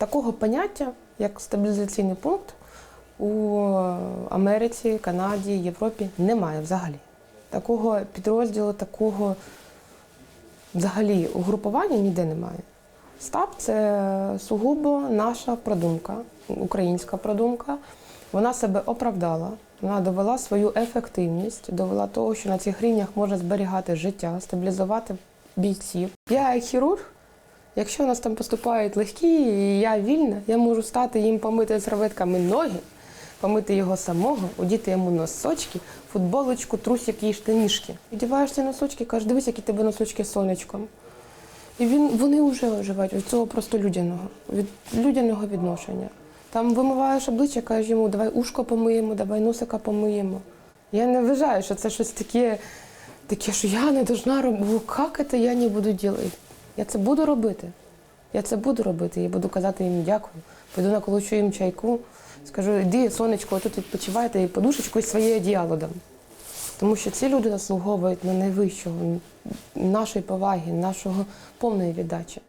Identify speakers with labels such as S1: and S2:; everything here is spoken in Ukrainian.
S1: Такого поняття, як стабілізаційний пункт, у Америці, Канаді, Європі немає взагалі. Такого підрозділу, такого взагалі угрупування ніде немає. СТАП це сугубо наша продумка, українська продумка. Вона себе оправдала, вона довела свою ефективність, довела того, що на цих рівнях можна зберігати життя, стабілізувати бійців. Я хірург, якщо у нас там поступають легкі, і я вільна, я можу стати їм помити серветками ноги, помити його самого, одіти йому носочки, футболочку, трусики і штанішки. Одіваєш ці носочки, кажеш, дивись, які тебе носочки сонечком. І він, вони вже оживають від цього просто людяного, від людяного відношення. Там вимиваєш обличчя, кажеш йому, давай ушко помиємо, давай носика помиємо. Я не вважаю, що це щось таке, таке, що я не должна робити. Як це я не буду робити? Я це буду робити. Я це буду робити. Я буду казати їм дякую. Піду наколочу їм чайку, скажу, іди, сонечко, тут відпочивайте і подушечку і своє одіяло дам. Тому що ці люди заслуговують на найвищого, нашої поваги, нашого повної віддачі.